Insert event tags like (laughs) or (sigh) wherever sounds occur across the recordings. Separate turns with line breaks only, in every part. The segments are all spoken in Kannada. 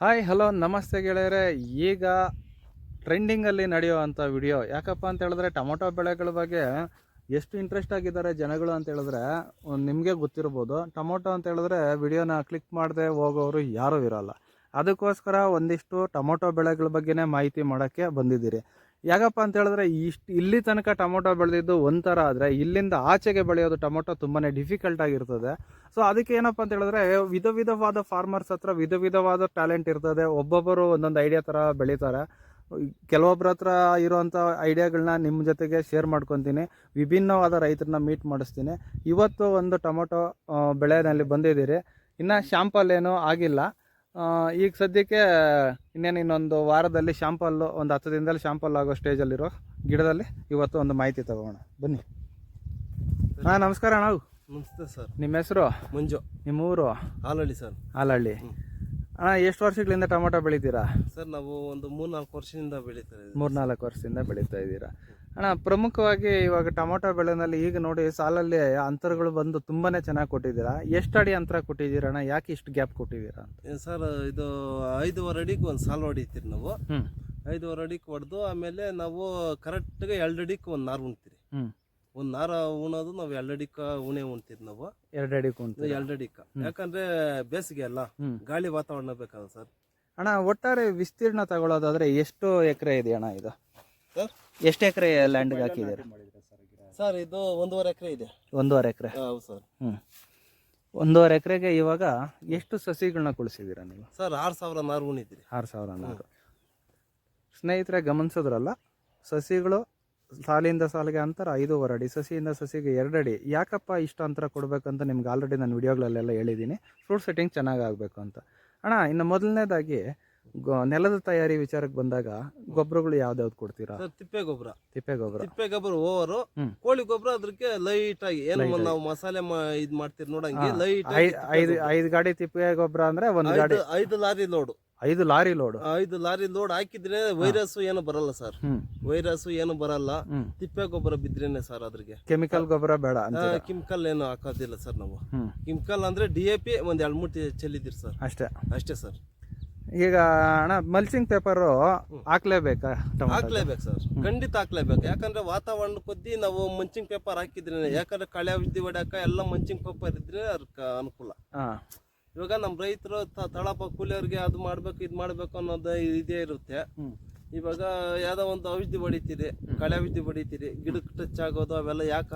ಹಾಯ್, ಹಲೋ, ನಮಸ್ತೆ ಗೆಳೆಯರೆ. ಈಗ ಟ್ರೆಂಡಿಂಗಲ್ಲಿ ನಡೆಯುವಂಥ ವಿಡಿಯೋ. ಯಾಕಪ್ಪ ಅಂತ ಹೇಳಿದ್ರೆ ಟೊಮೊಟೊ ಬೆಳೆಗಳ ಬಗ್ಗೆ ಎಷ್ಟು ಇಂಟ್ರೆಸ್ಟ್ ಆಗಿದ್ದಾರೆ ಜನಗಳು ಅಂತ ಹೇಳಿದ್ರೆ ನಿಮಗೆ ಗೊತ್ತಿರ್ಬೋದು. ಟೊಮೊಟೊ ಅಂತ ಹೇಳಿದ್ರೆ ವಿಡಿಯೋನ ಕ್ಲಿಕ್ ಮಾಡದೆ ಹೋಗೋರು ಯಾರೂ ಇರೋಲ್ಲ. ಅದಕ್ಕೋಸ್ಕರ ಒಂದಿಷ್ಟು ಟೊಮೊಟೊ ಬೆಳೆಗಳ ಬಗ್ಗೆನೇ ಮಾಹಿತಿ ಮಾಡೋಕ್ಕೆ ಬಂದಿದ್ದೀರಿ. ಯಾಕಪ್ಪ ಅಂತ ಹೇಳಿದ್ರೆ ಇಷ್ಟು ಇಲ್ಲಿ ತನಕ ಟೊಮೊಟೊ ಬೆಳೆದಿದ್ದು ಒಂಥರ ಆದರೆ ಇಲ್ಲಿಂದ ಆಚೆಗೆ ಬೆಳೆಯೋದು ಟೊಮೊಟೊ ತುಂಬಾ ಡಿಫಿಕಲ್ಟ್ ಆಗಿರ್ತದೆ. ಸೊ ಅದಕ್ಕೆ ಏನಪ್ಪ ಅಂತ ಹೇಳಿದ್ರೆ ವಿಧ ವಿಧವಾದ ಫಾರ್ಮರ್ಸ್ ಹತ್ರ ವಿಧ ವಿಧವಾದ ಟ್ಯಾಲೆಂಟ್ ಇರ್ತದೆ. ಒಬ್ಬೊಬ್ಬರು ಒಂದೊಂದು ಐಡಿಯಾ ಥರ ಬೆಳೀತಾರೆ. ಕೆಲವೊಬ್ಬರ ಹತ್ರ ಇರುವಂಥ ಐಡಿಯಾಗಳನ್ನ ನಿಮ್ಮ ಜೊತೆಗೆ ಶೇರ್ ಮಾಡ್ಕೊತೀನಿ. ವಿಭಿನ್ನವಾದ ರೈತರನ್ನ ಮೀಟ್ ಮಾಡಿಸ್ತೀನಿ. ಇವತ್ತು ಒಂದು ಟೊಮೊಟೊ ಬೆಳೆನಲ್ಲಿ ಬಂದಿದ್ದೀರಿ. ಇನ್ನು ಶಾಂಪಲ್ ಏನೂ ಆಗಿಲ್ಲ. ಈಗ ಸದ್ಯಕ್ಕೆ ಇನ್ನೇನು ಇನ್ನೊಂದು ವಾರದಲ್ಲಿ ಶಾಂಪಲ್ಲು ಒಂದು ಹತ್ತು ದಿನದಲ್ಲಿ ಶಾಂಪಲ್ ಆಗೋ ಸ್ಟೇಜಲ್ಲಿರೋ ಗಿಡದಲ್ಲಿ ಇವತ್ತು ಒಂದು ಮಾಹಿತಿ ತಗೋಣ. ಬನ್ನಿ. ಹಾಂ ನಮಸ್ಕಾರ ಅಣ್ಣ.
ನಮಸ್ತೆ ಸರ್.
ನಿಮ್ಮ ಹೆಸರು?
ಮುಂಜು.
ನಿಮ್ಮ ಊರು?
ಹಾಲಹಳ್ಳಿ ಸರ್.
ಹಾಲಹಳ್ಳಿ ಅಣ್ಣ ಎಷ್ಟು ವರ್ಷಗಳಿಂದ ಟೊಮೊಟೊ ಬೆಳಿತೀರಾ?
ಸರ್ ನಾವು ಒಂದು ಮೂರ್ ನಾಲ್ಕು ವರ್ಷದಿಂದ ಬೆಳೀತಾರೆ
ಮೂರ್ನಾಲ್ಕು ವರ್ಷದಿಂದ ಬೆಳೀತಾ ಇದ್ದೀರಾ. ಅಣ್ಣ ಪ್ರಮುಖವಾಗಿ ಇವಾಗ ಟೊಮೊಟೊ ಬೆಳೆನಲ್ಲಿ ಈಗ ನೋಡಿ ಸಾಲಲ್ಲಿ ಅಂತರಗಳು ಬಂದು ತುಂಬಾನೇ ಚೆನ್ನಾಗಿ ಕೊಟ್ಟಿದ್ದೀರಾ? ಎಷ್ಟು ಅಡಿ ಅಂತರ ಕೊಟ್ಟಿದ್ದೀರಾ ಅಣ್ಣ? ಯಾಕೆ ಇಷ್ಟು ಗ್ಯಾಪ್ ಕೊಟ್ಟಿದ್ದೀರಾ
ಸರ್ ಇದು ಐದೂವರೆ ಅಡಿಗೆ ಒಂದು ಸಾಲು ಹೊಡಿತೀರಿ ನಾವು. ಐದುವರೆ ಅಡಿಗೆ ಹೊಡೆದು ಆಮೇಲೆ ನಾವು ಕರೆಕ್ಟ್ಗೆ ಎರಡು ಅಡಿಗೆ ಒಂದು ನಾರು ಉಣ್ತೀರಿ. ಒಂದು ನಾರ ಉಣೋದು ನಾವು ಎರಡು ಅಡಿಕ ಉಣೆ ಉಣ್ತೀರಿ ನಾವು.
ಎರಡು ಅಡಿ ಉಣ್ತೀವಿ
ಎರಡು ಅಡಿಕ ಯಾಕಂದ್ರೆ ಬೇಸಿಗೆ ಅಲ್ಲ. ಗಾಳಿ ವಾತಾವರಣ ಬೇಕಾದ ಸರ್.
ಅಣ್ಣ ಒಟ್ಟಾರೆ ವಿಸ್ತೀರ್ಣ ತಗೊಳ್ಳೋದಾದ್ರೆ ಎಷ್ಟು ಎಕರೆ ಇದೆ ಅಣ್ಣ ಇದು?
ಸರ್
ಎಷ್ಟು ಎಕರೆ ಲ್ಯಾಂಡ್ ಹಾಕಿದ್ದೀರಾ?
ಸರ್ ಇದು ಒಂದೂವರೆ ಎಕರೆ ಇದೆ.
ಒಂದೂವರೆ ಎಕರೆ.
ಹೌದು ಸರ್.
ಹ್ಞೂ ಒಂದೂವರೆ ಎಕರೆಗೆ ಇವಾಗ ಎಷ್ಟು ಸಸಿಗಳನ್ನ ಕುಳಿಸಿದ್ದೀರಾ ನೀವು?
ಸರ್ ಆರು ಸಾವಿರ ನಾರು ಉಣಿತೀರಿ
ಆರು ಸಾವಿರ ನಾರು ಸ್ನೇಹಿತರೆ ಗಮನಿಸಿದ್ರಲ್ಲ ಸಸಿಗಳು ಸಾಲಿಂದ ಸಾಲಿಗೆ ಅಂತರ ಐದೂವರೆ ಅಡಿ ಸಸಿಯಿಂದ ಸಸಿಗೆ ಎರಡು ಅಡಿ. ಯಾಕಪ್ಪ ಇಷ್ಟು ಅಂತರ ಕೊಡಬೇಕಂತ ನಿಮ್ಗೆ ಆಲ್ರೆಡಿ ನಾನು ವಿಡಿಯೋಗಳಲ್ಲೆಲ್ಲ ಹೇಳಿದ್ದೀನಿ. ಫ್ರೂಟ್ ಸೆಟ್ಟಿಂಗ್ ಚೆನ್ನಾಗಾಗಬೇಕು ಅಂತ. ಅಣ್ಣ ಇನ್ನು ಮೊದಲನೇದಾಗಿ ಗೊ- ನೆಲದ ತಯಾರಿ ವಿಚಾರಕ್ಕೆ ಬಂದಾಗ ಗೊಬ್ಬರಗಳು ಯಾವ್ದಾವ್ದು ಕೊಡ್ತೀರಾ?
ಸರ್ ತಿಪ್ಪೆ ಗೊಬ್ಬರ.
ತಿಪ್ಪೆ ಗೊಬ್ಬರ.
ತಿಪ್ಪೆ ಗೊಬ್ಬರ ಓವರು.
ಹ್ಮ್.
ಕೋಳಿ ಗೊಬ್ಬರ ಅದಕ್ಕೆ ಲೈಟ್ ಆಗಿ ಏನು
Light
ನಾವು ಮಸಾಲೆ ಮಾ- ಇದ್ ಮಾಡ್ತೀರಿ ನೋಡಂಗೆ
ಹಾ.
ಲೈಟ್
ಐ- ಐದು ಐದು ಗಾಡಿ ತಿಪ್ಪೆ ಗೊಬ್ಬರ ಅಂದ್ರೆ ಒಂದು ಗಾಡಿ.
ಐದು ಲಾರಿ ಲೋಡ್
ಐದು ಲಾರಿ ಲೋಡ್
ಐದು ಲಾರಿ ಲೋಡ್ ಹಾಕಿದ್ರೆ ವೈರಸ್ ಏನು ಬರಲ್ಲ ಸರ್.
ಹ್ಮ್.
ವೈರಸ್ ಏನು ಬರಲ್ಲ.
ಹ್ಮ್.
ತಿಪ್ಪೆ ಗೊಬ್ಬರ ಬಿದ್ರೇನೆ ಸರ್ ಅದ್ರಿಗೆ.
ಕೆಮಿಕಲ್ ಗೊಬ್ಬರ ಬೇಡ
ಕೆಮಿಕಲ್ ಏನು ಹಾಕೋದಿಲ್ಲ ಸರ್ ನಾವು.
ಹ್ಮ್.
ಕೆಮಿಕಲ್ ಅಂದ್ರೆ ಡಿ ಎ ಪಿ ಒಂದ್ ಎರಡ್ ಮೂರ್ತಿ ಚೆಲ್ಲಿದಿರಿ ಸರ್.
ಅಷ್ಟೇ.
ಅಷ್ಟೇ ಸರ್.
ಈಗ ಅಣ್ಣ ಮಲ್ಸಿಂಗ್ ಪೇಪರು ಹಾಕ್ಲೇಬೇಕಾ
ಹಾಕ್ಲೇಬೇಕು ಸರ್. ಖಂಡಿತ ಹಾಕ್ಲೇಬೇಕು. ಯಾಕಂದ್ರೆ ವಾತಾವರಣ ಕೊದ್ದಿ ನಾವು ಮಂಚಿಂಗ್ ಪೇಪರ್ ಹಾಕಿದ್ರೆ ಯಾಕಂದ್ರೆ ಕಳೆ ಔಷಧಿ ಹೊಡ್ಯಾಕ ಎಲ್ಲ ಮಂಚಿಂಗ್ ಪೇಪರ್ ಇದ್ರೆ ಅದಕ್ಕೆ ಅನುಕೂಲ.
ಹಾ.
ಇವಾಗ ನಮ್ಮ ರೈತರು ತಳಪ ಕೂಲಿಯವ್ರಿಗೆ ಅದು ಮಾಡ್ಬೇಕು ಇದು ಮಾಡ್ಬೇಕು ಅನ್ನೋದು ಇದೇ ಇರುತ್ತೆ. ಇವಾಗ ಯಾವ್ದೋ ಒಂದು ಔಷಧಿ ಹೊಡಿತೀರಿ ಕಳೆ ಔಷಧಿ ಹೊಡಿತೀರಿ ಗಿಡಕ್ಕೆ ಟಚ್ ಆಗೋದು ಅವೆಲ್ಲ ಯಾಕ?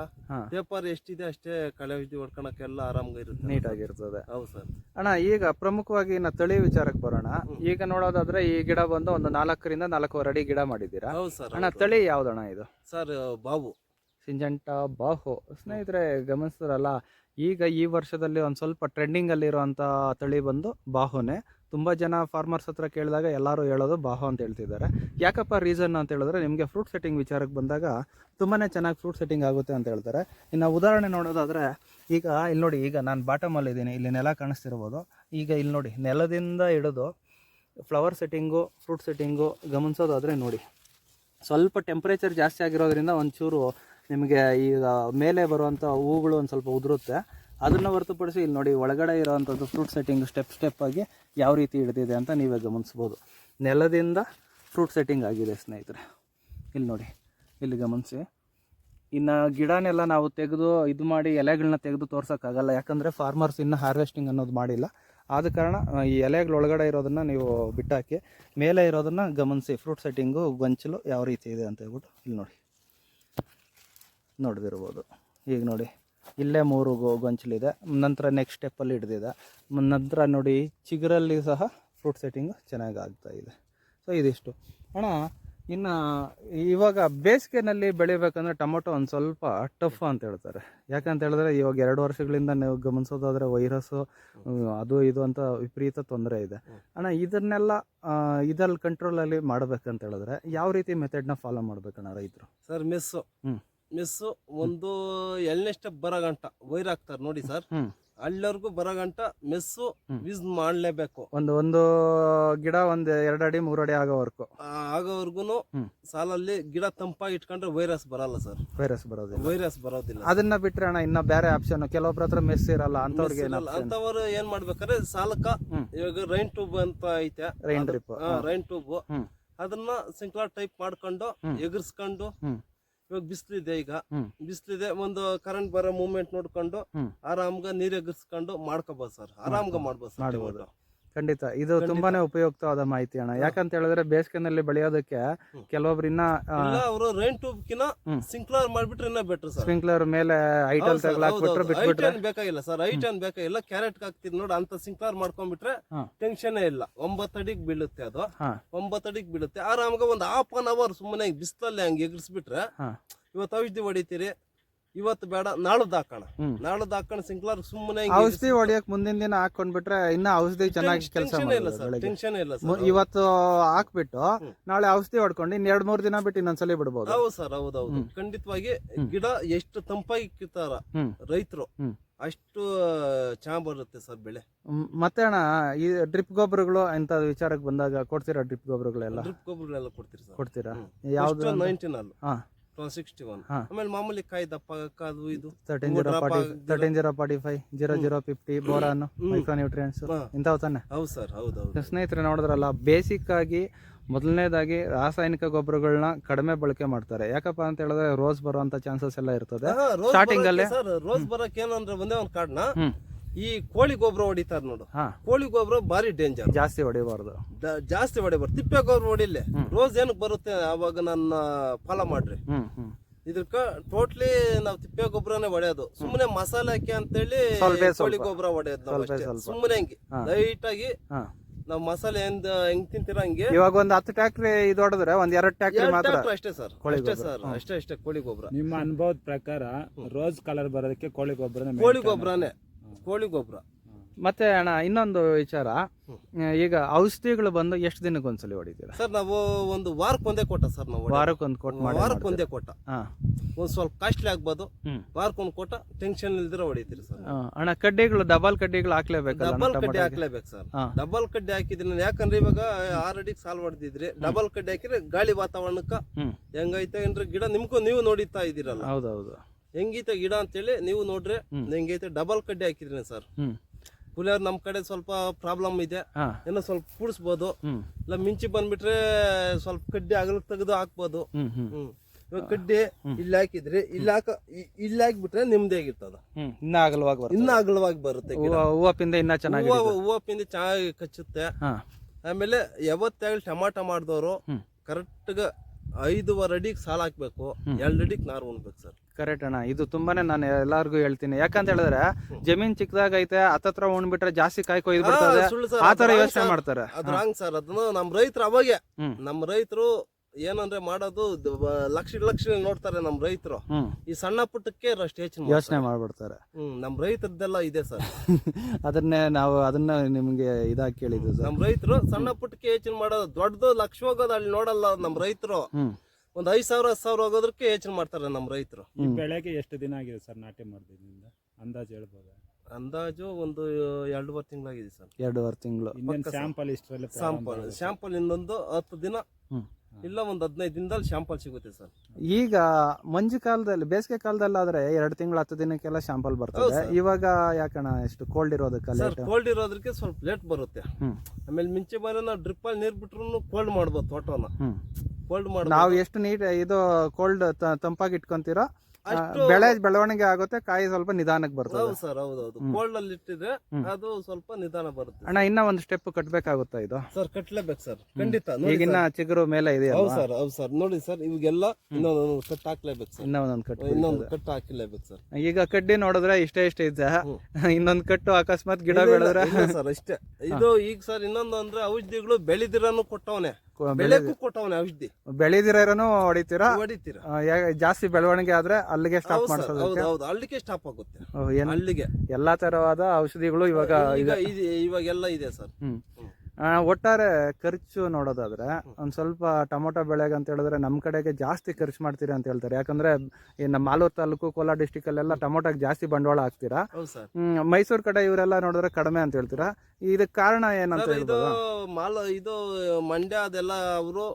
ಪೇಪರ್ ಎಷ್ಟಿದೆ ಅಷ್ಟೇ ಕಳೆ ಔಷಧಿ ಹೊಡ್ಕೊಳಕ್ಕೆಲ್ಲ ಆರಾಮಾಗಿರುತ್ತೆ
ನೀಟಾಗಿರ್ತದೆ.
ಹೌದು ಸರ್.
ಅಣ್ಣ ಈಗ ಪ್ರಮುಖವಾಗಿ ನಾ ತಳಿ ವಿಚಾರಕ್ಕೆ ಬರೋಣ. ಈಗ ನೋಡೋದಾದ್ರೆ ಈ ಗಿಡ ಬಂದು ಒಂದು ನಾಲ್ಕರಿಂದ ನಾಲ್ಕೂವರೆ ಅಡಿ ಗಿಡ ಮಾಡಿದ್ದೀರಾ?
ಹೌದು ಸರ್
ಅಣ್ಣ ತಳಿ ಯಾವ್ದಣ್ಣ ಇದು?
ಸರ್ ಬಾಬು
ಸಿಂಜಂಟ ಬಾಹು. ಸ್ನೇಹಿತರೆ ಗಮನಿಸ್ತಾರಲ್ಲ ಈಗ ಈ ವರ್ಷದಲ್ಲಿ ಒಂದು ಸ್ವಲ್ಪ ಟ್ರೆಂಡಿಂಗಲ್ಲಿರುವಂಥ ತಳಿ ಬಂದು ಬಾಹುನೇ. ತುಂಬ ಜನ ಫಾರ್ಮರ್ಸ್ ಹತ್ರ ಕೇಳಿದಾಗ ಎಲ್ಲರೂ ಹೇಳೋದು ಬಾಹು ಅಂತ ಹೇಳ್ತಿದ್ದಾರೆ. ಯಾಕಪ್ಪ ರೀಸನ್ ಅಂತ ಹೇಳಿದ್ರೆ ನಿಮಗೆ ಫ್ರೂಟ್ ಸೆಟ್ಟಿಂಗ್ ವಿಚಾರಕ್ಕೆ ಬಂದಾಗ ತುಂಬಾ ಚೆನ್ನಾಗಿ ಫ್ರೂಟ್ ಸೆಟ್ಟಿಂಗ್ ಆಗುತ್ತೆ ಅಂತ ಹೇಳ್ತಾರೆ. ಇನ್ನು ಉದಾಹರಣೆ ನೋಡೋದಾದರೆ ಈಗ ಇಲ್ಲಿ ನೋಡಿ, ಈಗ ನಾನು ಬಾಟಮಲ್ಲಿದ್ದೀನಿ ಇಲ್ಲಿ ನೆಲ ಕಾಣಿಸ್ತಿರ್ಬೋದು. ಈಗ ಇಲ್ಲಿ ನೋಡಿ, ನೆಲದಿಂದ ಹಿಡಿದು ಫ್ಲವರ್ ಸೆಟ್ಟಿಂಗು ಫ್ರೂಟ್ ಸೆಟ್ಟಿಂಗು ಗಮನಿಸೋದಾದರೆ ನೋಡಿ, ಸ್ವಲ್ಪ ಟೆಂಪ್ರೇಚರ್ ಜಾಸ್ತಿ ಆಗಿರೋದ್ರಿಂದ ಒಂಚೂರು ನಿಮಗೆ ಈಗ ಮೇಲೆ ಬರುವಂಥ ಹೂಗಳು ಒಂದು ಸ್ವಲ್ಪ ಉದುರುತ್ತೆ. ಅದನ್ನು ಹೊರತುಪಡಿಸಿ ಇಲ್ಲಿ ನೋಡಿ ಒಳಗಡೆ ಇರೋವಂಥದ್ದು ಫ್ರೂಟ್ ಸೆಟ್ಟಿಂಗ್ ಸ್ಟೆಪ್ ಸ್ಟೆಪ್ ಆಗಿ ಯಾವ ರೀತಿ ಹಿಡಿದಿದೆ ಅಂತ ನೀವೇ ಗಮನಿಸ್ಬೋದು ನೆಲದಿಂದ ಫ್ರೂಟ್ ಸೆಟ್ಟಿಂಗ್ ಆಗಿದೆ ಸ್ನೇಹಿತರೆ. ಇಲ್ಲಿ ನೋಡಿ, ಇಲ್ಲಿ ಗಮನಿಸಿ. ಇನ್ನು ಗಿಡನೆಲ್ಲ ನಾವು ತೆಗೆದು ಇದು ಮಾಡಿ ಎಲೆಗಳನ್ನ ತೆಗೆದು ತೋರ್ಸೋಕ್ಕಾಗಲ್ಲ, ಯಾಕಂದರೆ ಫಾರ್ಮರ್ಸ್ ಇನ್ನೂ ಹಾರ್ವೆಸ್ಟಿಂಗ್ ಅನ್ನೋದು ಮಾಡಿಲ್ಲ. ಆದ ಕಾರಣ ಈ ಎಲೆಗಳ ಒಳಗಡೆ ಇರೋದನ್ನು ನೀವು ಬಿಟ್ಟಾಕಿ, ಮೇಲೆ ಇರೋದನ್ನು ಗಮನಿಸಿ ಫ್ರೂಟ್ ಸೆಟ್ಟಿಂಗು ಗೊಂಚಲು ಯಾವ ರೀತಿ ಇದೆ ಅಂತ ಹೇಳ್ಬಿಟ್ಟು ಇಲ್ಲಿ ನೋಡಿ. ನೋಡ್ದಿರ್ಬೋದು. ಈಗ ನೋಡಿ ಇಲ್ಲೇ ಮೂರು ಗೊ ಗೊಂಚಲಿದೆ. ನಂತರ ನೆಕ್ಸ್ಟ್ ಸ್ಟೆಪ್ಪಲ್ಲಿ ಹಿಡ್ದಿದೆ. ನಂತರ ನೋಡಿ ಚಿಗುರಲ್ಲಿ ಸಹ ಫ್ರೂಟ್ ಸೆಟ್ಟಿಂಗು ಚೆನ್ನಾಗಿ ಆಗ್ತಾ ಇದೆ. ಸೊ ಇದಿಷ್ಟು. ಅಣ್ಣ ಇನ್ನು ಇವಾಗ ಬೇಸಿಗೆನಲ್ಲಿ ಬೆಳಿಬೇಕಂದ್ರೆ ಟೊಮೊಟೊ ಒಂದು ಸ್ವಲ್ಪ ಟಫ್ ಅಂತ ಹೇಳ್ತಾರೆ. ಯಾಕಂತ ಹೇಳಿದ್ರೆ ಇವಾಗ ಎರಡು ವರ್ಷಗಳಿಂದ ನೀವು ಗಮನಿಸೋದಾದರೆ ವೈರಸ್ಸು ಅದು ಇದು ಅಂತ ವಿಪರೀತ ತೊಂದರೆ ಇದೆ. ಅಣ್ಣ ಇದನ್ನೆಲ್ಲ ಇದರಲ್ಲಿ ಕಂಟ್ರೋಲಲ್ಲಿ ಮಾಡಬೇಕಂತ ಹೇಳಿದ್ರೆ ಯಾವ ರೀತಿ ಮೆಥಡ್ನ ಫಾಲೋ ಮಾಡ್ಬೇಕಣ್ಣ ರೈತರು?
ಸರ್ ಮಿಸ್ಸು
ಹ್ಮ್.
ಮೆಸ್ಸು ಒಂದು ಎಳ್ನೇ ಸ್ಟೆಪ್ ಬರೋ ಗಂಟ ವೈರ್ ಹಾಕ್ತಾರೆ ನೋಡಿ ಸರ್
ಹ್ಮ್.
ಅಲ್ಲಿವರೆಗೂ ಬರಗಂಟ ಮೆಸ್ಸು
ವಿಸ್
ಯೂಸ್ ಮಾಡ್ಲೇಬೇಕು.
ಒಂದು ಒಂದು ಗಿಡ ಒಂದ್ ಎರಡು ಅಡಿ ಮೂರು ಅಡಿ ಆಗೋವರೆಗೂ.
ಆಗೋವರೆಗೂ
ಹ್ಮ್.
ಸಾಲಲ್ಲಿ ಗಿಡ ತಂಪಾಗಿ ಇಟ್ಕೊಂಡ್ರೆ ವೈರಸ್ ಬರಲ್ಲ ಸರ್
ವೈರಸ್ ಬರೋದಿಲ್ಲ.
ವೈರಸ್ ಬರೋದಿಲ್ಲ.
ಅದನ್ನ ಬಿಟ್ರೆ ಅಣ್ಣ ಇನ್ನ ಬೇರೆ ಆಪ್ಷನ್ ಕೆಲವೊಬ್ರ ಹತ್ರ ಮೆಸ್ ಇರಲ್ಲ ಅಂತವ್ರಿಗೆ ಏನ್
ಅಂತವರು ಏನ್ ಮಾಡ್ಬೇಕಾದ್ರೆ ಸಾಲಕ
ಹ್ಮ್.
ಇವಾಗ ರೈನ್ ಟ್ಯೂಬ್ ಅಂತ ಐತೆ.
ರೈನ್ ಡ್ರಿಪ್
ರೈನ್ ಟ್ಯೂಬ್
ಹ್ಮ್.
ಅದನ್ನ ಸಿಂಕ್ಲರ್ ಟೈಪ್ ಮಾಡ್ಕೊಂಡು
ಹ್ಮ್.
ಎಗರ್ಸ್ಕೊಂಡು
ಹ್ಮ್.
ಇವಾಗ ಬಿಸಿಲಿದೆ ಈಗ. ಬಿಸಿಲಿದೆ ಒಂದು ಕರೆಂಟ್ ಬರೋ ಮೂವ್ಮೆಂಟ್ ನೋಡ್ಕೊಂಡು. ಆರಾಮ್ಗ ನೀರ್ ಎಗರ್ಸ್ಕೊಂಡು ಮಾಡ್ಕೋಬಹುದು ಸರ್ ಆರಾಮ್ಗ ಮಾಡ್ಬೋದು ಸರ್.
ಖಂಡಿತ. ಇದು ತುಂಬಾನೇ ಉಪಯುಕ್ತವಾದ ಮಾಹಿತಿ ಅಣ್ಣ. ಯಾಕಂತ ಹೇಳಿದ್ರೆ ಬೇಸಿಗೆನಲ್ಲಿ ಬೆಳೆಯೋದಕ್ಕೆ ಕೆಲವೊಬ್ರು ಇನ್ನ
ಅವರು ರೈನ್ ಟ್ಯೂಬ್ ಕಿನ. ಸಿಂಕ್ಲರ್ ಮಾಡ್ಬಿಟ್ರೆ ಇನ್ನ ಬೆಟರ್ ಸರ್
ಸ್ಪ್ರಿಂಕ್ಲರ್ ಮೇಲೆ ಐಟಲ್ ತಗಲಾಕ್ಬಿಟ್ರೆ ಬಿಟ್ಬಿಟ್ರೆ
ಬೇಕಾಗಿಲ್ಲ ಸರ್ ಐಟನ್ ಬೇಕಾಗಿಲ್ಲ ಕ್ಯಾರೆಟ್ ಹಾಕ್ತಿದ್ ನೋಡಿ ಅಂತ ಸಿಂಕ್ಲರ್ ಮಾಡ್ಕೊಂಡ್ಬಿಟ್ರೆ. ಟೆನ್ಷನ್ ಇಲ್ಲ. ಒಂಬತ್ತು ಅಡಿಗೆ ಬೀಳುತ್ತೆ ಅದು.
ಹಾ.
ಒಂಬತ್ತು ಅಡಿಗೆ ಬೀಳುತ್ತೆ. ಆರಾಮಾಗ ಒಂದು ಹಾಫ್ ಅನ್ ಅವರ್ ಸುಮ್ಮನೆ ಬಿಸಿಲಲ್ಲಿ ಹಂಗೆ ಎಗರ್ಸ್ಬಿಟ್ರೆ ಇವತ್ತು ಔಷಧಿ ಹೊಡಿತೀರಿ ಇವತ್ತು ಬೇಡ ನಾಳದ್ ಹಾಕೋಣ
ನಾಳು
ನಾಳದ್ ಹಾಕೊಂಡು ಸಿಂಕ್ಲರ್ ಸುಮ್ಮನೆ
ಔಷಧಿ ಹೊಡಿಯಕ್ ಮುಂದಿನ ದಿನ ಹಾಕೊಂಡ್ಬಿಟ್ರೆ ಇನ್ನ ಔಷಧಿ ಚೆನ್ನಾಗಿ ಕೆಲಸ
ಇಲ್ಲ ಸರ್ ಟೆನ್ಷನ್ ಇಲ್ಲ ಸರ್
ಇವತ್ತು ಹಾಕ್ಬಿಟ್ಟು. ನಾಳೆ ಔಷಧಿ ಹೊಡ್ಕೊಂಡು ಇನ್ ಎರಡ್ ಮೂರ್ ದಿನ ಬಿಟ್ಟು ಇನ್ನೊಂದ್ಸಲಿ ಬಿಡ್ಬೋದು.
ಹೌದು ಸರ್ ಹೌದೌದು
ಹೌದು.
ಖಂಡಿತವಾಗಿ ಗಿಡ ಎಷ್ಟು ತಂಪಾಗಿ ಇಕ್ಕಿರ್ತಾರ ರೈತರು ಅಷ್ಟು ಚಾ ಬರುತ್ತೆ ಸರ್ ಬೆಳೆ.
ಮತ್ತೆ ಅಣ್ಣ ಈ ಡ್ರಿಪ್ ಗೊಬ್ಬರಗಳು ಇಂತ ವಿಚಾರಕ್ಕೆ ಬಂದಾಗ ಕೊಡ್ತೀರಾ ಡ್ರಿಪ್ ಗೊಬ್ಬರಗಳೆಲ್ಲ?
ಡ್ರಿಪ್ ಗೊಬ್ಬರಗಳೆಲ್ಲ ಕೊಡ್ತೀರಾ
ಕೊಡ್ತೀರಾ. ಯಾವ್ದು
ನೈನ್ಟೀನ್ ಅಲ್ಲ.
ಹಾ.
ಸಿಕ್ಸ್ಟಿ ಒನ್
ಹಾ.
ಆಮೇಲೆ ಮಾಮೂಲಿ ಕಾಯಿ ದಪ್ಪ ಅದು ಇದು
thirteen zero forty? Thirteen zero forty five zero zero fifty boron. Micro nutrients
ಹಾ.
ಇಂಥವು ತಾನೆ
ಹೌದು ಸರ್ ಹೌದು ಹೌದು
ಸ್ನೇಹಿತರೆ ನೋಡಿದ್ರಲ್ಲ ಬೇಸಿಕ್ ಆಗಿ ಮೊದಲನೇದಾಗಿ ರಾಸಾಯನಿಕ ಗೊಬ್ಬರಗಳನ್ನ ಕಡಿಮೆ ಬಳಕೆ ಮಾಡ್ತಾರೆ ಯಾಕಪ್ಪ ಅಂತ ಹೇಳಿದ್ರೆ ರೋಸ್ ಬರುವಂತ ಚಾನ್ಸಸ್ ಎಲ್ಲ ಇರ್ತದೆ
ಬರಕ್ಕೆ
ಅಲ್ಲೇ?
ರೋಸ್ ಬರಕ್ ಏನಂದ್ರೆ ಒಂದೇ ಒಂದು
ಹ್ಮ್.
ಈ ಕೋಳಿ ಗೊಬ್ಬರ ಹೊಡಿತಾರ ನೋಡು.
ಹಾ.
ಕೋಳಿ ಗೊಬ್ಬರ ಭಾರಿ ಡೇಂಜರ್
ಜಾಸ್ತಿ ಹೊಡಿಬಾರ್ದು.
ಜಾಸ್ತಿ ಹೊಡಿಬಾರ್ದು. ತಿಪ್ಪೆ ಗೊಬ್ಬರ
ಹೊಡಿಲ್ಲ.
ರೋಸ್ ಏನಕ್ಕೆ ಬರುತ್ತೆ? ಅವಾಗ ನನ್ನ ಫಾಲೋ ಮಾಡ್ರಿ.
ಹ್ಮ್ ಹ್ಮ್.
ಇದಕ್ಕ ಟೋಟ್ಲಿ ನಾವ್ ತಿಪ್ಪೆ ಗೊಬ್ಬರನೇ ಹೊಡೆಯೋದು. ಸುಮ್ಮನೆ ಮಸಾಲೆ ಹಾಕಿ ಅಂತೇಳಿ
ಸ್ವಲ್ಪೇ
ಕೋಳಿ
ಸ್ವಲ್ಪ.
ಗೊಬ್ಬರ ಹೊಡೆಯೋದು ನಾವು
ಸ್ವಲ್ಪೇ
ಅಷ್ಟೇ.
ಸ್ವಲ್ಪ.
ಸುಮ್ಮನೆ ಹಂಗೆ.
ಹಾ.
ಲೈಟ್ ಆಗಿ
ಹಾ.
ನಾವ್ ಮಸಾಲೆ ಹೆಂಗ್ ಹೆಂಗ್ ತಿಂತೀರ ಹಂಗೆ.
ಇವಾಗ ಒಂದ್ ಹತ್ತು ಟ್ಯಾಕ್ಟ್ರಿ ಇದು ಹೊಡೆದ್ರೆ ಒಂದ್ ಎರಡ್ ಟ್ಯಾಕ್ಟ್ರಿ
ಎರಡ್
ಮಾತ್ರ
tractor ಅಷ್ಟೇ ಸರ್.
ಕೋಳಿ
ಅಷ್ಟೇ
ಗೊಬ್ರ.
ಸರ್. ಅಷ್ಟೇ ಅಷ್ಟೇ ಕೋಳಿ ಗೊಬ್ಬರ.
ನಿಮ್ಮ ಅನುಭವದ ಪ್ರಕಾರ ರೋಸ್ ಕಲರ್ ಬರೋದಕ್ಕೆ ಕೋಳಿ ಗೊಬ್ಬರ
ಕೋಳಿ ಗೊಬ್ಬರನೇ. ಕೋಳಿ ಗೊಬ್ಬರ.
ಮತ್ತೆ ಅಣ್ಣ ಇನ್ನೊಂದು ವಿಚಾರ. ಈಗ ಔಷಧಿಗಳು ಬಂದು ಎಷ್ಟು ದಿನಕ್ಕೆ ಒಂದ್ಸಲಿ ಹೊಡಿತೀರಾ?
ಸರ್ ನಾವು ಒಂದು ವಾರಕ್ಕೆ ಒಂದೇ ಕೊಟ್ಟ ಸರ್ ನಾವು.
ವಾರಕ್ಕೆ ಒಂದ್ ಕೊಟ್ಟು
ವಾರಕ್ಕೆ ಒಂದೇ ಕೊಟ್ಟ ಒಂದು ಸ್ವಲ್ಪ ಕಾಸ್ಟ್ಲಿ ಆಗ್ಬೋದು. ವಾರಕ್ಕೊಂದು ಕೊಟ್ಟ ಟೆನ್ಷನ್ ಇಲ್ದಿರ ಹೊಡಿತೀರಿ ಸರ್
ಅಣ್ಣ ಕಡ್ಡಿಗಳು ಡಬಲ್ ಕಡ್ಡಿಗಳು ಹಾಕ್ಲೇಬೇಕು
ಡಬಲ್ ಕಡ್ಡಿ? ಹಾಕ್ಲೇಬೇಕು ಸರ್. ಡಬಲ್ ಕಡ್ಡಿ ಹಾಕಿದ್ರೆ ಯಾಕಂದ್ರೆ ಇವಾಗ ಆರ್ ಅಡಿಗೆ ಸಾಲ್ ಹೊಡೆದಿದ್ರಿ. ಡಬಲ್ ಕಡ್ಡಿ ಹಾಕಿದ್ರೆ ಗಾಳಿ ವಾತಾವರಣಕ್ಕ. ಹೆಂಗೈತೆ ಅಂದ್ರೆ ಗಿಡ ನಿಮ್ಗೂ ನೀವು ನೋಡಿತಾ ಇದೀರಲ್ಲ
ಹೌದೌದು.
ಹೆಂಗೈತೆ ಗಿಡ ಅಂತೇಳಿ ನೀವು ನೋಡ್ರಿ. ಹೆಂಗೈತೆ ಡಬಲ್ ಕಡ್ಡಿ ಹಾಕಿದ್ರಿ ಸರ್.
ಹ್ಮ್.
ನಮ್ಮ ನಮ್ ಕಡೆ ಸ್ವಲ್ಪ ಪ್ರಾಬ್ಲಮ್ ಇದೆ. ಏನೋ ಸ್ವಲ್ಪ ಕೂಡಿಸ್ಬೋದು. ಇಲ್ಲ ಮಿಂಚಿ ಬಂದ್ಬಿಟ್ರೆ ಸ್ವಲ್ಪ ಕಡ್ಡಿ ಅಗಲ ತೆಗೆದು ಹಾಕ್ಬೋದು. ಇವಾಗ ಕಡ್ಡಿ ಇಲ್ಲಿ ಹಾಕಿದ್ರಿ ಇಲ್ಲಿ ಹಾಕ ಇಲ್ಲಿ ಹಾಕ್ಬಿಟ್ರೆ ನಿಮ್ದೇ ಆಗಿರ್ತದ.
ಇನ್ನ ಅಗಲವಾಗಿ
ಇನ್ನ ಅಗಲವಾಗಿ ಬರುತ್ತೆ
ಪಿಂದ ಇನ್ನ ಚೆನ್ನಾಗಿ
ಹೂವ ಹೂವ ಪಿಂದಿ ಚೆನ್ನಾಗಿ ಕಚ್ಚುತ್ತೆ. ಆಮೇಲೆ ಯಾವತ್ತಾಗಲಿ ಟಮಾಟ ಮಾಡಿದವರು
ಕರೆಕ್ಟ್
ಕರೆಕ್ಟ್ಗ ಐದುವರೆ ಅಡಿಗೆ ಸಾಲ ಹಾಕ್ಬೇಕು. ಎರಡು ಅಡಿಗೆ ನಾರು ಉಣ್ಬೇಕು ಸರ್.
ಕರೆಕ್ಟ್ ಅಣ್ಣ. ಇದು ತುಂಬಾನೇ ನಾನು ಎಲ್ಲಾರ್ಗು ಹೇಳ್ತೀನಿ. ಯಾಕಂತ ಹೇಳಿದ್ರೆ ಜಮೀನ್ ಚಿಕ್ಕದಾಗೈತೆ ಹತ್ತತ್ರ ಉಣ್ಬಿಟ್ರೆ ಜಾಸ್ತಿ ಕಾಯಿ ಕೊಯ್ದು ಬಿಡ್ತಾರೆ
ಸುಳ್ಳು ಸರ್,
ಆ
ಅದು
ತರ
wrong
ಯೋಚನೆ ಮಾಡ್ತಾರೆ.
ಅದು ರಾಂಗ್ ಸರ್ ಅದನ್ನ ನಮ್ ರೈತರು ಅವಾಗೆ ನಮ್ ರೈತರು ಏನಂದ್ರೆ ಮಾಡೋದು ದ- ಬ- ಲಕ್ಷ ಲಕ್ಷ ನೋಡ್ತಾರೆ ನಮ್ ರೈತರು.
ಹ್ಮ್.
ಈ ಸಣ್ಣ ಪುಟ್ಟಕ್ಕೆ ಅಷ್ಟು ಯೋಚನೆ
ಯೋಚನೆ ಮಾಡ್ಬಿಡ್ತಾರೆ.
ಹ್ಮ್ ನಮ್ಮ ರೈತರದ್ದೆಲ್ಲ ಇದೆ ಸರ್ (laughs)
ಅದನ್ನೇ ನಾವು ಅದನ್ನ ನಿಮ್ಗೆ ಇದಾಗಿ ಕೇಳಿದ್ವಿ ಸರ್
ನಮ್ಮ ರೈತರು ಸಣ್ಣ ಪುಟ್ಟಕ್ಕೆ ಯೋಚನೆ ಮಾಡೋದು ದೊಡ್ಡದು ಲಕ್ಷ ಹೋಗೋದು ಅಲ್ಲಿ ನೋಡಲ್ಲ ನಮ್ ರೈತರು.
ಹ್ಮ್.
ಒಂದ್ ಐದ್ ಸಾವಿರ ಹತ್ತು ಸಾವಿರ ಆಗೋದಕ್ಕೆ ಯೋಚನೆ ಮಾಡ್ತಾರೆ ನಮ್ಮ ರೈತರು.
ಈ ಬೆಳೆಗೆ ಎಷ್ಟು ದಿನ ಆಗಿದೆ ಸರ್ ನಾಟಿ ಮಾಡಿದ್ರಿಂದ ಅಂದಾಜು ಹೇಳ್ಬೋದಾ?
ಅಂದಾಜು ಒಂದು ಎರಡೂವರೆ ತಿಂಗಳಾಗಿದೆ ಸರ್.
ಎರಡೂವರೆ ತಿಂಗಳು.
ಸ್ಯಾಂಪಲ್ ಇಷ್ಟರಲ್ಲಿ
ಶಾಂಪಲ್ ಶಾಂಪಲ್ ಇನ್ನೊಂದು ಹತ್ತು ದಿನ ಇಲ್ಲ ಒಂದ್ ಹದಿನೈದು ದಿನದಲ್ಲಿ ಶಾಂಪಲ್ ಸಿಗುತ್ತೆ ಸರ್.
ಈಗ ಮಂಜು ಕಾಲದಲ್ಲಿ ಬೇಸಿಗೆ ಕಾಲದಲ್ಲಿ ಆದ್ರೆ ಎರಡು ತಿಂಗಳು ಹತ್ತು ದಿನಕ್ಕೆಲ್ಲ ಶಾಂಪಲ್ ಬರ್ತದೆ. ಇವಾಗ ಯಾಕಣ ಎಷ್ಟು ಕೋಲ್ಡ್ ಇರೋದಕ್ಕೆ
ಕೋಲ್ಡ್ ಇರೋದಕ್ಕೆ ಸ್ವಲ್ಪ ಲೇಟ್ ಬರುತ್ತೆ. ಆಮೇಲೆ ಮಿಂಚೆ ಮೇಲೆ ನಾವು ಡ್ರಿಪ್ ಅಲ್ಲಿ ನೀರ್ ಬಿಟ್ರು ಕೋಲ್ಡ್ ಮಾಡ್ಬೋದು ತೋಟನ ಕೋಲ್ಡ್
ನಾವು ಎಷ್ಟು ನೀಟ್ ಇದು ಕೋಲ್ಡ್ ತಂಪಾಗಿ ಇಟ್ಕೊಂತೀರೋ ಬೆಳೆ ಬೆಳವಣಿಗೆ ಆಗುತ್ತೆ ಕಾಯಿ ಸ್ವಲ್ಪ ನಿಧಾನಕ್ಕೆ ಬರ್ತದೆ.
ಹೌದು ಸರ್ ಹೌದೌದು
ಹೌದು.
ಕೋಲ್ಡ್ ಅಲ್ಲಿ ಇಟ್ಟಿದ್ರೆ ಅದು ಸ್ವಲ್ಪ ನಿಧಾನ ಬರುತ್ತೆ
ಅಣ್ಣ ಇನ್ನ ಒಂದು ಸ್ಟೆಪ್ ಕಟ್ಬೇಕಾಗುತ್ತಾ ಇದು?
ಸರ್ ಕಟ್ಲೇಬೇಕು ಸರ್. ಖಂಡಿತ ನೋಡಿ
ಈಗಿನ್ನ ಚಿಗುರು ಮೇಲೆ
ಹೌದು
ಇದೆಯಲ್ಲ
ಸರ್ ಹೌದು ಸರ್. ನೋಡಿ ಸರ್ ಇವಾಗೆಲ್ಲ ಇನ್ನೊಂದು ಕಟ್ ಹಾಕ್ಲೇಬೇಕು ಸರ್.
ಇನ್ನ ಒಂದೊಂದು ಕಟ್ಟು
ಇನ್ನೊಂದು ಕಟ್ ಹಾಕಿಲೇಬೇಕು ಸರ್.
ಈಗ ಕಡ್ಡಿ ನೋಡಿದ್ರೆ ಇಷ್ಟೇ ಇಷ್ಟೇ ಇದೆ. (laughs) ಇನ್ನೊಂದು ಕಟ್ಟು ಅಕಸ್ಮಾತ್ ಗಿಡ ಬೆಳೆದ್ರೆ?
ಸರ್ ಅಷ್ಟೇ. (laughs) ಇದು ಈಗ ಸರ್ ಇನ್ನೊಂದು ಅಂದ್ರೆ ಔಷಧಿಗಳು ಬೆಳೆದಿರನು ಕೊಟ್ಟವನೆ. ಬೆಳೆಗೂ ಕೊಟ್ಟವನ ಔಷಧಿ.
ಬೆಳೆದಿರೋನು ಹೊಡಿತೀರಾ?
ಹೊಡಿತೀರ.
ಜಾಸ್ತಿ ಬೆಳವಣಿಗೆ ಆದ್ರೆ ಅಲ್ಲಿಗೆ ಸ್ಟಾಪ್
ಮಾಡಿಸೋದು ಹೌದು ಅಲ್ಲಿಗೆ ಸ್ಟಾಪ್ ಆಗುತ್ತೆ. ಅಲ್ಲಿಗೆ.
ಎಲ್ಲಾ ತರವಾದ ಔಷಧಿಗಳು ಇವಾಗ
ಇವಾಗೆಲ್ಲ ಇದೆ ಸರ್.
ಒಟ್ಟಾರೆ ಖರ್ಚು ನೋಡೋದಾದ್ರೆ ಒಂದು ಸ್ವಲ್ಪ ಟೊಮೊಟೊ ಬೆಳೆಗೆ ಅಂತ ಹೇಳಿದ್ರೆ ನಮ್ಮ ಕಡೆಗೆ ಜಾಸ್ತಿ ಖರ್ಚು ಮಾಡ್ತೀರಾ ಅಂತ ಹೇಳ್ತಾರೆ. ಯಾಕಂದ್ರೆ ಈ ನಮ್ಮ ಮಾಲೂರು ತಾಲೂಕು ಕೋಲಾರ ಡಿಸ್ಟಿಕಲ್ಲೆಲ್ಲ ಟೊಮೊಟೊಗೆ ಜಾಸ್ತಿ ಬಂಡವಾಳ ಹಾಕ್ತೀರಾ. ಮೈಸೂರು ಕಡೆ ಇವರೆಲ್ಲ ನೋಡಿದ್ರೆ ಕಡಿಮೆ ಅಂತ ಹೇಳ್ತೀರಾ. ಇದಕ್ಕೆ ಕಾರಣ ಏನಂತ
ಹೇಳಿದ್ರು ಇದು ಮಾಲ ಇದು ಮಂಡ್ಯ ಅದೆಲ್ಲ ಅವರು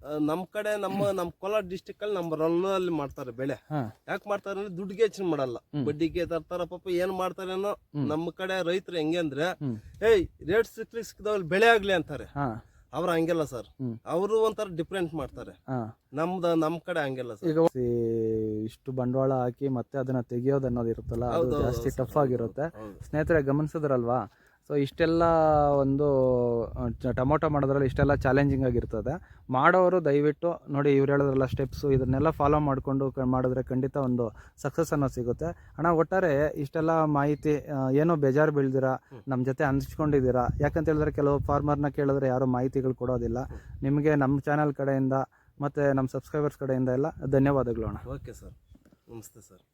ಹ್ಮ್.
ನಮ್ ಕಡೆ ನಮ್ಮ ನಮ್ ಕೋಲಾರ ಡಿಸ್ಟಿಕ್ ಅಲ್ಲಿ ನಮ್ಮ ರನ್ನಲ್ಲಿ ಮಾಡ್ತಾರೆ ಬೆಳೆ. ಯಾಕೆ ಮಾಡ್ತಾರೆ ಅಂದ್ರೆ ದುಡ್ಡಿಗೆ ಹೆಚ್ಚಿನ ಮಾಡಲ್ಲ. ಬಡ್ಡಿಗೆ ತರ್ತಾರ ಪಾಪ ಏನ್ ಮಾಡ್ತಾರೇನೋ. ನಮ್ಮ ಕಡೆ ರೈತರು ಹೆಂಗೆ ಅಂದ್ರೆ ಏಯ್ ರೇಟ್ ಸಿಕ್ಲಿ ಸಿಕ್ಕಿದವ್ರು ಬೆಳೆ ಆಗ್ಲಿ ಅಂತಾರೆ. ಅವ್ರ ಹಂಗೆಲ್ಲ ಸರ್. ಅವರು ಒಂಥರ ಡಿಫ್ರೆಂಟ್ ಮಾಡ್ತಾರೆ. ನಮ್ದ ನಮ್ ಕಡೆ ಹಂಗೆಲ್ಲ ಸರ್
ಈಗ ಇಷ್ಟು ಬಂಡವಾಳ ಹಾಕಿ ಮತ್ತೆ ಅದನ್ನ ತೆಗಿಯೋದು ಅನ್ನೋದು ಇರುತ್ತಲ್ಲ ಅದು ಜಾಸ್ತಿ ಟಫ್ ಆಗಿರುತ್ತೆ. ಸ್ನೇಹಿತರೆ ಗಮನಿಸಿದ್ರಲ್ವಾ? ಸೊ ಇಷ್ಟೆಲ್ಲ ಒಂದು ಟೊಮೊಟೊ ಮಾಡೋದ್ರಲ್ಲಿ ಇಷ್ಟೆಲ್ಲ ಚಾಲೆಂಜಿಂಗ್ ಆಗಿರ್ತದೆ. ಮಾಡೋರು ದಯವಿಟ್ಟು ನೋಡಿ ಇವ್ರು ಹೇಳೋದ್ರಲ್ಲ ಸ್ಟೆಪ್ಸು ಇದನ್ನೆಲ್ಲ ಫಾಲೋ ಮಾಡಿಕೊಂಡು ಮಾಡಿದ್ರೆ ಖಂಡಿತ ಒಂದು ಸಕ್ಸಸ್ ಅನ್ನೋ ಸಿಗುತ್ತೆ. ಅಣ್ಣ ಒಟ್ಟಾರೆ ಇಷ್ಟೆಲ್ಲ ಮಾಹಿತಿ ಏನೋ ಬೇಜಾರು ಬೀಳ್ದಿರಾ ನಮ್ಮ ಜೊತೆ ಹಂಚ್ಕೊಂಡಿದ್ದೀರಾ, ಯಾಕಂತ ಹೇಳಿದ್ರೆ ಕೆಲವು ಫಾರ್ಮರ್ನ ಕೇಳಿದ್ರೆ ಯಾರು ಮಾಹಿತಿಗಳು ಕೊಡೋದಿಲ್ಲ. ನಿಮಗೆ ನಮ್ಮ ಚಾನಲ್ ಕಡೆಯಿಂದ ಮತ್ತು ನಮ್ಮ ಸಬ್ಸ್ಕ್ರೈಬರ್ಸ್ ಕಡೆಯಿಂದ ಎಲ್ಲ ಧನ್ಯವಾದಗಳು ಅಣ್ಣ.
ಓಕೆ ಸರ್ ನಮಸ್ತೆ ಸರ್